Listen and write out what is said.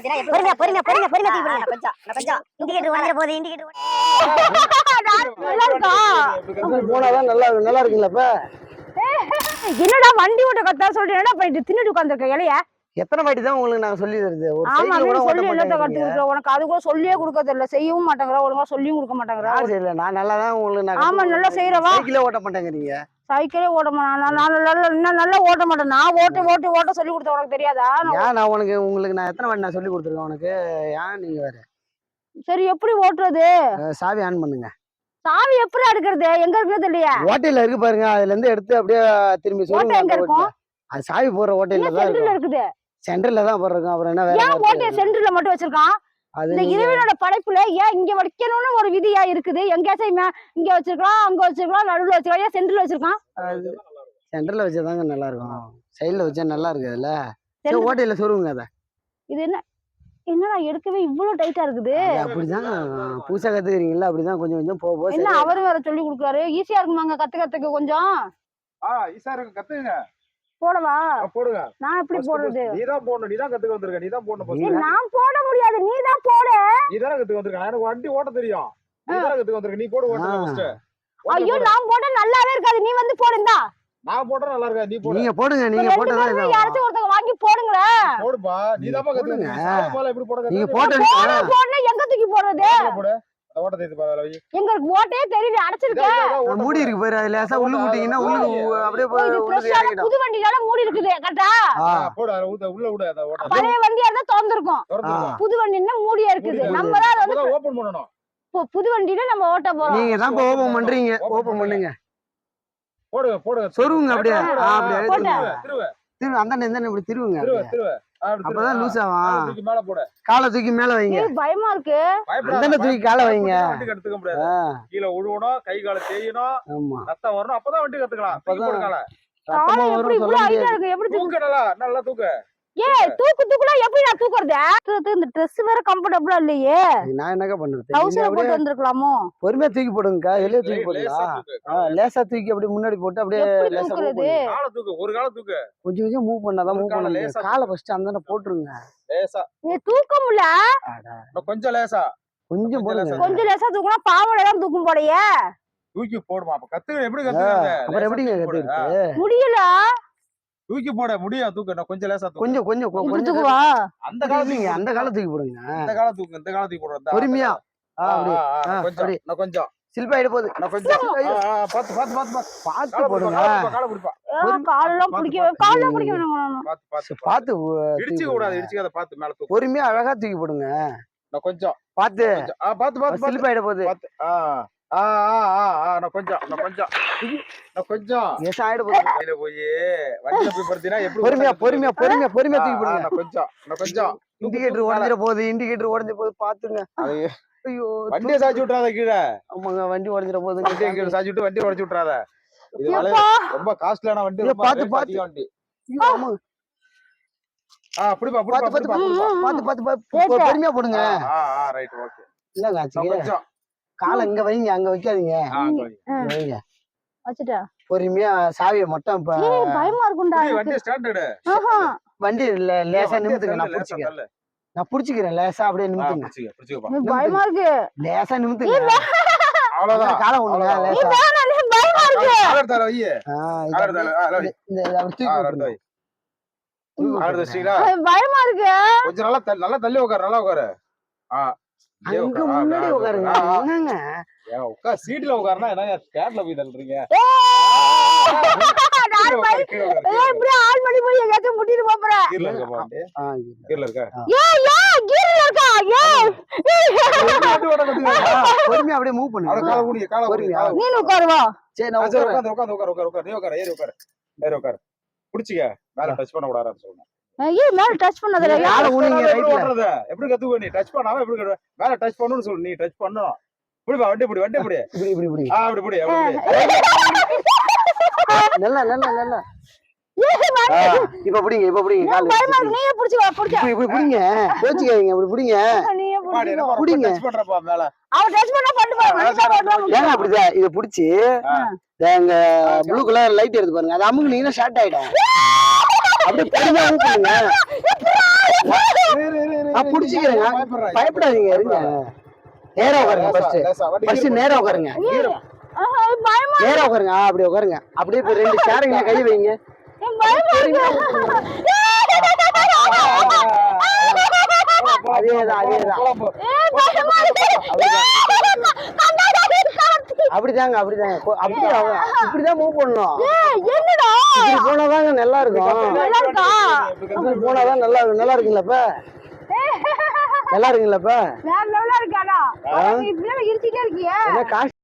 தூக்கி கொஞ்சம் கொஞ்சம். இண்டிகேட்டர் உடஞ்சிட போகுது இண்டிகேட்டர் நல்லா போனாதான் நல்லா நல்லா இருக்குல்ல இப்ப என்னடா வண்டி ஓட்ட கத்தா சொல்றேன் போயிட்டு தின்னுட்டு உட்காந்துருக்க இலைய? எத்தனை வாட்டி தான் உங்களுக்கு நாங்க சொல்லி தருது? ஆமா ஓட்ட சொல்லி என்னத்த கத்து. கொடுக்குற உனக்கு அது கூட சொல்லியே கொடுக்க தெரியல செய்யவும் மாட்டேங்கிற ஒழுங்கா சொல்லியும் கொடுக்க மாட்டேங்கிற. செய்யல? நான் நல்லா தான் உங்களுக்கு நான் ஆமா, நல்லா. செய்றவா? சைக்கிளே ஓட்ட மாட்டேங்கிறீங்க. சைக்கிளே ஓட மாட்டேன் நான் நல்லா இன்னும் நல்லா ஓட்ட மாட்டேன். நான் ஓட்டு ஓட்டு ஓட்ட சொல்லி கொடுத்த உனக்கு தெரியாதா? நான் ஏன் நான் உனக்கு உங்களுக்கு நான் எத்தனை வாட்டி நான் சொல்லி கொடுத்துருக்கேன் உனக்கு? ஏன் நீங்க வேற? சரி எப்படி ஓட்டுறது? சாவி ஆன் பண்ணுங்க. சாவி எப்படி எடுக்கிறது எங்க இருக்குது இல்லையா ஓட்டையில இருக்கு பாருங்க. அதுல இருந்து எடுத்து அப்படியே திரும்பி ஓட்டை சொல்லுங்க. அது சாவி போடுற ஓட்டையில தான் இருக்குது. சென்டர்ல தான் போடுறோம் அப்புறம் என்ன வேற ஏன் ஓட்டைய சென்டர்ல மட்டும் வச்சிருக்கான்? இந்த இறைவனோட படைப்புல ஏன் இங்க வைக்கணும்னு ஒரு விதியா இருக்குது? எங்கேயாச்சும் இங்க வச்சிருக்கலாம் அங்க வச்சிருக்கலாம் நடுவுல வச்சிருக்கலாம். ஏன் சென்டர்ல வச்சிருக்கான்? அது சென்டர்ல வச்சாதாங்க நல்லா இருக்கும். சைடுல வச்சா நல்லா இருக்குதுல்ல ஓட்டையில சொருவுங்க அதை. இது என்ன என்னடா எடுக்கவே இவ்வளவு டைட்டா இருக்குது? அப்படிதான் புதுசா கத்துக்கிறீங்கல்ல அப்படிதான் கொஞ்சம் கொஞ்சம் போக போக என்ன அவரு வேற சொல்லி கொடுக்குறாரு? ஈஸியா இருக்குமாங்க? கத்துக்கிறதுக்கு கொஞ்சம். ஆ ஈஸா இருக்கு. கத்துங்க. போடவா? போடுங்க. நான் எப்படி போடுறது first. நீதான் போடணும். நீதான் கத்துக்க வந்திருக்க. நீதான் போடணும் first. ஏய், நான் போட முடியாது. நீ தான் போடு. நீதானே கத்துக்க வந்திருக்க. எனக்கு வண்டி ஓட்ட தெரியும். நீதானே கத்துக்க வந்திருக்க. நீ போடு ஓட்ட. ஃபர்ஸ்ட் ஐயோ நான் போட நல்லாவே இருக்காது. நீ வந்து போடுந்தா நான் போடுறேன் நல்லா இருக்கா நீ போடு. நீங்க போடுங்க நீங்க பேரும் இதாகும். யாராச்சும் ஒருத்தவங்க வாங்கி போடுங்களேன் போடுப்பா. நீதான்ப்பா கத்துக்க. போடுங்க. வந்திருக்க போல எப்படி போட நீங்க கத்துக்க? போட்டு போடணும் எங்க தூக்கி போடுறது? எங்களுக்கு ஓட்டே தெரியல ஓட்ட மூடி. இருக்கு பாரு அது லேசா உள்ள விட்டீங்கன்னா உள்ள அப்படியே இறங்கிடும். புது மூடி இருக்குது கரெக்டா போடு அதை ஊத்த உள்ள விடு அதை ஓட்ட. பழைய வண்டியா இருந்தா திறந்திருக்கும். புது வண்டின்னா மூடியா இருக்குது. நம்ம தான் அதை வந்து இப்பதான் open பண்ணணும். பு- புது வண்டியில நம்ம ஓட்ட போறோம். நீங்க தான் இப்ப ஓபன் பண்றீங்க ஓபன் பண்ணுங்க. போடுங்க போடுங்க. சொருவுங்க அப்படியே. அப்படியே. திருவு, திருவு, திரு அந்த இப்படி திருவுங்க. அப்பதான் லூஸ் ஆகும் தூக்கி மேல போடு. காலை தூக்கி மேல வைங்க. பயமா இருக்கு. தூக்கி காலை வைங்க. வண்டி கத்துக்க முடியாது. கீழே உழுவணும் கை காலை தேயணும் ஆமா. ரத்தம் வரணும் அப்பதான் வண்டி கத்துக்கலாம். தூக்கி அப்பதான் போடு காலை. காலை ரத்தமா வரும் சொல்ல முடியாது. நல்லா தூக்கு. ஏய் தூக்கு தூக்குலாம் எப்படி நான் தூக்குறது? தூக்கு, இந்த Dress வேற கம்ஃபர்டபுளா இல்லையே. நான் என்னக்கா பண்றது நீங்க டவுசர் அப்படியே போட்டு வந்திருக்கலாமோ? பொறுமையா தூக்கி போடுங்கக்கா. வெளியே தூக்கி லே- லேசா போடுங்களா தூக்கு. ஆ, லேசா தூக்கி அப்படியே முன்னாடி போட்டு அப்படியே எப்படி லேசா move தூக்குறது? பண்ணுங்க. காலை தூக்கு ஒரு காலை தூக்கு. கொஞ்சம் கொஞ்சம் மூவ் பண்ணாதான் மூவ் காலை பண்ண லேசா முடியும். காலை ஃபர்ஸ்ட் அந்த போட்டுருங்க. லேசா. நீ தூக்க முடியல? அட, இன்னும் கொஞ்சம் லேசா. கொஞ்சம் போடுங்க. லேசா. கொஞ்சம் லேசா தூக்குனா பாவடை தான் தூக்கும் போலயே. தூக்கி போடுமா? அப்ப கத்துக்க எப்படி கத்துக்கிறது அப்புறம் எப்படிங்க கத்துக்கிட்டு முடியல? தூக்கி போட முடியும் தூக்கு கொஞ்சம் லேசா தூக்கு. கொஞ்சம் கொஞ்சம் கொஞ்சம் தூக்குவா? அந்த அது கால இல்லைங்க அந்த காலை தூக்கி போடுங்க. இந்த கால தூக்கு இந்த கால தூக்கி போடுற பொறுமையா கொஞ்சம் கொஞ்சம். சில்பா ஆயிட போகுது. கொஞ்சம். பாத்து பாத்து பாத்து பாத்து பார்த்து காலை போடுங்க. பிடிப்பா காலை பிடிப்பா. ஏன் காலெல்லாம் பாத்து, பிடிக்க பாத்து. காலெல்லாம் பிடிக்க வேணாம் பாத்து பாத்து பாத்து பார்த்து. உ- இடிச்சுக்க தூக்கி. கூடாது. இடிச்சுக்காத பாத்து மேல தூக்கு. பொறுமையா அழகா தூக்கி போடுங்க. இன்னும் கொஞ்சம். பாத்து பாத்து பாத்து சில்பா ஆயிட போகுது. பாத்து ஆ. நான் கொஞ்சம் நான் கொஞ்சம். நான் கொஞ்சம். எஸ் ஆயிட போய் வண்டியில போய் படுத்தினா எப்படி பொறுமையா பொறுமையா பொறுமையா பொறுமையா தூக்கி போடுங்க. நான் கொஞ்சம் நான் கொஞ்சம். இண்டிகேட்டர் உடஞ்சிட போகுது இண்டிகேட்டர் உடஞ்ச போகுது பாத்துங்க ஐயோ வண்டியை விட்டுறாத கீழே. ஆமாங்க வண்டி உடஞ்சிட வண்டியை போகுது கீழே சாய்ச்சி விட்டு வண்டி உடச்சு விட்டுறாத. இது ரொம்ப காஸ்ட்லியான வண்டி பாத்து, பாத்து. வண்டி. ஐயோ, ஆமாங்க. ஆ புடிப்பா புடிப்பா பாத்து பாத்து பாத்து பாத்து பொறுமையா போடுங்க. ஆ ரைட் ஓகே இல்லங்க கொஞ்சம் காலை இங்க வைங்க அங்க வைக்காதீங்க. வைங்க. வச்சுட்டா? பொறுமையா சாவியை மட்டும் பயமா இருக்கும்டா. வண்டி ஸ்டார்ட் ஆஹா. வண்டி ல- லேசா நிமித்துங்க நான் புடிச்சுக்கிறேன். நான் புடிச்சுக்கிறேன் லேசா அப்படியே நிமித்துங்க. பயமா இருக்கு. லேசா நிமித்துங்க. அவ்வளவுதான் காலை ஒண்ணுங்க. லேசா. பயமா இருக்கு. கொஞ்சம் நல்லா தள்ளி- நல்லா தள்ளி உட்காரு நல்லா உட்காரு. அங்க உட்காரு. முன்னாடி உட்காருங்க. என்னங்க உட்கார் சீட்ல உட்காருனா என்ன ஸ்கேட்ல போய் தள்ளுறீங்க உட்காரு, உட்காரு, பண்ணி பொறுமையா அப்படியே மூவ் காலை நீ உட்காருவா சரி உட்காந்து உட்காரு உட்காரு உட்காரு நீ உட்காரு ஏறி உட்காரு ஏறி உட்காரு புடிச்சிக்க மேல டச் பண்ண கூடாதுன்னு சொல்லுங்க ஏய் மேல டச் பண்ணதுல நீங்க காலை ஊனிங்க எப்படி ரைட்ல எப்படி கத்துக்குவ நீ? டச் பண்ணாம எப்படி? மேல டச் பண்ணணும்னு சொல்லு நீ டச் பண்ணணும். புடிப்பா வண்டி புடி வண்டி புடி. இப்படி இப்படி இப்படி. ஆ அப்படி புடி அப்படி புடி. நல்லா நல்லா நல்லா. இப்ப பிடிங்க இப்ப பிடிங்க கால் நீயே புடிச்சு வா புடிச்சு. இப்படி இப்படி பிடிங்க கோச்சிக்காதீங்க இப்படி பிடிங்க. நீயே பாடி புடிச்சு என்ன புடிங்க. டச் பண்றப்பா மேல. அவ டச் பண்ணா பண்ணு பாரு ஏங்க அப்படிதான் இத புடிச்சு ப்ளூ கலர் லைட் எடுத்து பாருங்க. அது அமுக்குனீங்கன்னா ஷார்ட் ஆயிடும். பொறுமையா மூவ் பண்ணுங்க நான் புடிச்சுக்கிறேங்க பயப்படாதீங்க. இருங்க. நேரா உட்காருங்க ஃபர்ஸ்ட் ஃபர்ஸ்ட் நேரா உட்காருங்க. நேரா உட்காருங்க. அப்படி உட்காருங்க. அப்படியே இப்ப ரெண்டு சேருங்க கை வைங்க. அதேதான் அதேதான். அப்படிதாங்க அப்படிதாங்க. அவ- இப்படிதான் மூவ் பண்ணணும். இப்படி போனாதாங்க நல்லா இருக்கும் இப்படி போனாதான் நல்லா இருக்கும் நல்லா இருக்குங்களா இப்ப? நல்லா இருக்குங்களா இப்ப? வேற லெவலா இருக்காடா ஆ? இப்படியே இருச்சிட்டே இருக்கியே. என்ன காசு